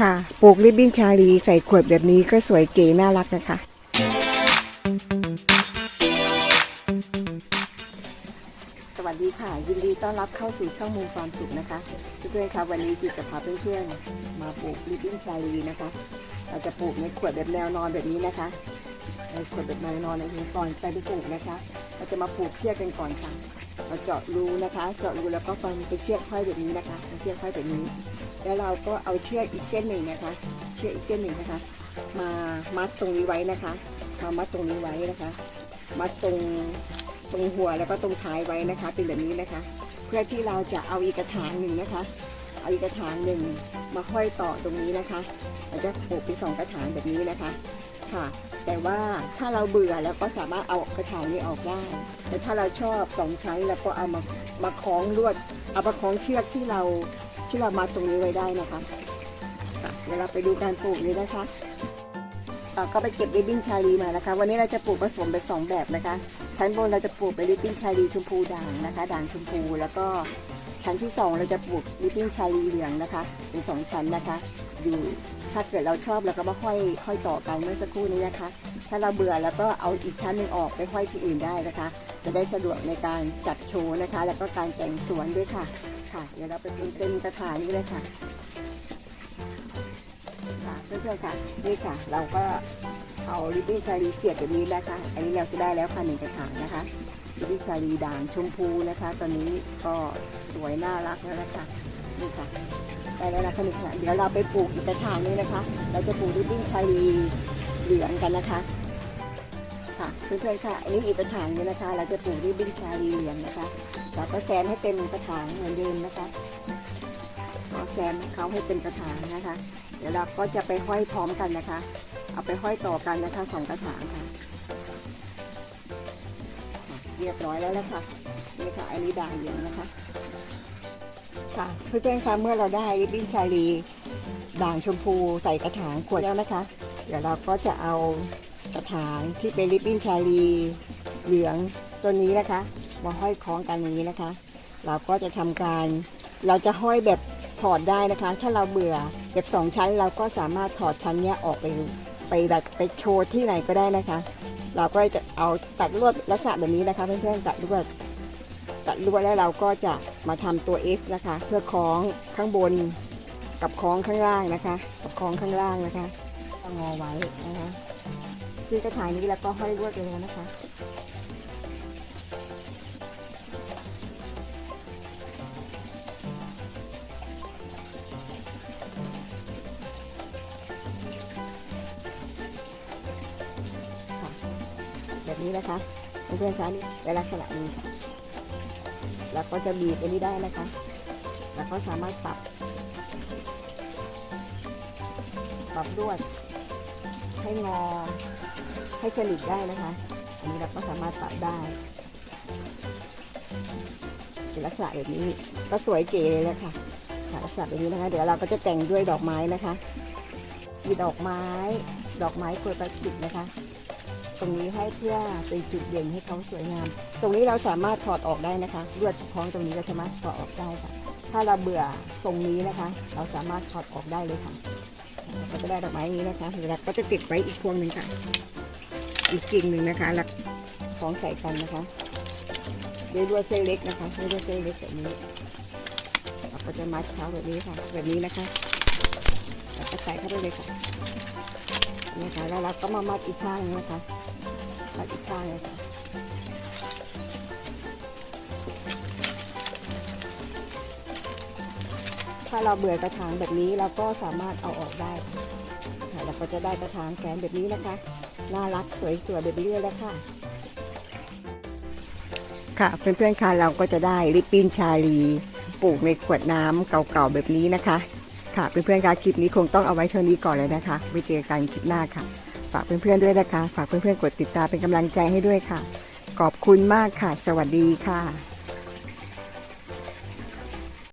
ค่ะ ปลูกริบบิ้นชาลีใส่ขวดแบบนี้ก็สวยเก๋น่ารักนะคะ สวัสดีค่ะ ยินดีต้อนรับเข้าสู่ช่องมุมความสุขนะคะ เพื่อนๆคะวันนี้จิตจะพาเพื่อนๆมาปลูกริบบิ้นชาลีนะคะ เราจะปลูกในขวดแบบแนวนอนแบบนี้นะคะในขวดแบบแนวนอนในหินก่อนไปไปปลูกนะคะ เราจะมาปลูกเชือกกันก่อนค่ะเราเจาะรูนะคะ เจาะรูแล้วก็ฟันเป็นเชือกห้อยแบบนี้นะคะเป็นเชือกห้อยแบบนี้ แล้วเราก็เอาเชือกอีกเส้นหนึ่งนะคะ เชือกอีกเส้นหนึ่งนะคะ มามัดตรงนี้ไว้นะคะมามัดตรงนี้ไว้นะคะ มัดตรงตรงหัวแล้วก็ตรงท้ายไว้นะคะ เป็นแบบนี้นะคะ เพื่อที่เราจะเอาอีกกระถางหนึ่งนะคะเอาอีกกระถางหนึ่งมาห้อยต่อตรงนี้นะคะเราจะปลูกเป็นสองกระถางแบบนี้นะคะค่ะ แต่ว่าถ้าเราเบื่อแล้วก็สามารถเอากระถางนี้ออกได้ แต่ถ้าเราชอบสองชั้นแล้วก็เอามามาคล้องลวด เอามาคล้องเชือกที่เรา ที่เรามาตรงนี้ไว้ได้นะคะเดี๋ยวเราไปดูการปลูกนี้นะคะก็ไปเก็บริบบิ้นชาลีมานะคะ วันนี้เราจะปลูกผสมเป็นสองแบบนะคะ ชั้นบนเราจะปลูกเป็นริบบิ้นชาลีชมพูด่างนะคะ ด่างชมพู แล้วก็ชั้นที่สองเราจะปลูกริบบิ้นชาลีเหลืองนะคะ เป็นสองชั้นนะคะ อยู่ถ้าเกิดเราชอบเราก็มาห้อยห้อยต่อกันเมื่อสักครู่นี้นะคะ ถ้าเราเบื่อแล้วก็เอาอีกชั้นหนึ่งออกไปห้อยที่อื่นได้นะคะ จะได้สะดวกในการจัดโชว์นะคะ แล้วก็การแต่งสวนด้วยค่ะ ค่ะ เดี๋ยวเราไปเป็นเต็มกระถางนี้เลยค่ะค่ะเพื่อนๆค่ะ นี่ค่ะ เราก็เอาริบบิ้นชาลีเสียบแบบนี้แล้วค่ะ อันนี้เราจะได้แล้วค่ะหนึ่งกระถางนะคะริบบิ้นชาลีด่างชมพูนะคะ ตอนนี้ก็สวยน่ารักแล้วนะคะนี่ค่ะได้แล้วนะคะหนึ่งกระถางเดี๋ยวเราไปปลูกอีกกระถางนึงนะคะ เราจะปลูกริบบิ้นชาลีเหลืองกันนะคะ ค่ะเพื่อนๆค่ะอันนี้อีกกระถางนึงนะคะ เราจะปลูกริบบิ้นชาลีเหลืองนะคะเราก็แซมให้เต็มกระถางเหมือนเดิมนะคะก็แซมเขาให้เต็มกระถางนะคะ เดี๋ยวเราก็จะไปห้อยพร้อมกันนะคะ เอาไปห้อยต่อกันนะคะสองกระถางค่ะค่ะ เรียบร้อยแล้วนะคะนี่ค่ะอันนี้ด่างเหลืองนะคะค่ะเพื่อนๆคะเมื่อเราได้ริบบิ้นชาลีด่างชมพูใส่กระถางขวดแล้วนะคะ เดี๋ยวเราก็จะเอา กระถางที่เป็นริบบิ้นชาลีเหลืองตัวนี้นะคะมาห้อยคล้องกันอย่างนี้นะคะ เราก็จะทำการเราจะห้อยแบบถอดได้นะคะ ถ้าเราเบื่อแบบสองชั้น เราก็สามารถถอดชั้นเนี้ยออกไปไปแบบไปโชว์ที่ไหนก็ได้นะคะ เราก็จะเอาตัดลวดลักษณะแบบนี้นะคะเพื่อนๆตัดลวดตัดลวดแล้วเราก็จะมาทำตัว S นะคะ เพื่อคล้องข้างบนกับคล้องข้างล่างนะคะ กับคล้องข้างล่างนะคะงอไว้นะคะ ที่กระถางนี้แล้วก็ห้อยลวดเลยนะคะ แบบนี้นะคะเพื่อนๆคะนี่เป็นลักษณะนี้ค่ะแล้วก็จะบีบอันนี้ได้นะคะ แล้วก็สามารถปรับปรับลวดให้งอ ให้สนิทได้นะคะ อันนี้เราก็สามารถปรับได้เป็นลักษณะแบบนี้ก็สวยเก๋เลยแหละค่ะลักษณะแบบนี้นะคะ เดี๋ยวเราก็จะแต่งด้วยดอกไม้นะคะ มีดอกไม้ ดอกไม้กลวยพลาสติกนะคะ ตรงนี้ให้เพื่อเป็นจุดเด่นให้เขาสวยงาม ตรงนี้เราสามารถถอดออกได้นะคะลวดคล้องตรงนี้เราสามารถถอดออกได้ค่ะ ถ้าเราเบื่อตรงนี้นะคะ เราสามารถถอดออกได้เลยค่ะเราก็ได้ดอกไม้นี้นะคะเดี๋ยวเราก็จะติดไว้อีกพวงหนึ่งค่ะ อีกกิ่งหนึ่งนะคะแล้วของใส่กันนะคะด้วยลวดเส้นเล็กนะคะด้วยลวดเส้นเล็กแบบนี้เราก็จะมัดเขาแบบนี้ค่ะ แบบนี้นะคะแล้วก็ใส่เข้าไปเลยค่ะนี่ค่ะแล้วเราก็มามัดอีกข้างนึงนะคะมัดอีกข้างเลยค่ะ ถ้าเราเบื่อกระถางแบบนี้เราก็สามารถเอาออกได้ค่ะเราก็จะได้กระถางแขนแบบนี้นะคะ น่ารักสวยๆแบบนี้เลยแล้วค่ะ ค่ะเพื่อนๆค่ะเราก็จะได้ริบบิ้นชาลีปลูกในขวดน้ำเก่าๆแบบนี้นะคะ ค่ะเพื่อนๆค่ะคลิปนี้คงต้องเอาไว้เท่านี้ก่อนเลยนะคะไว้เจอกันคลิปหน้าค่ะ ฝากเพื่อนๆด้วยนะคะ ฝากเพื่อนๆกดติดตามเป็นกำลังใจให้ด้วยค่ะ ขอบคุณมากค่ะ สวัสดีค่ะ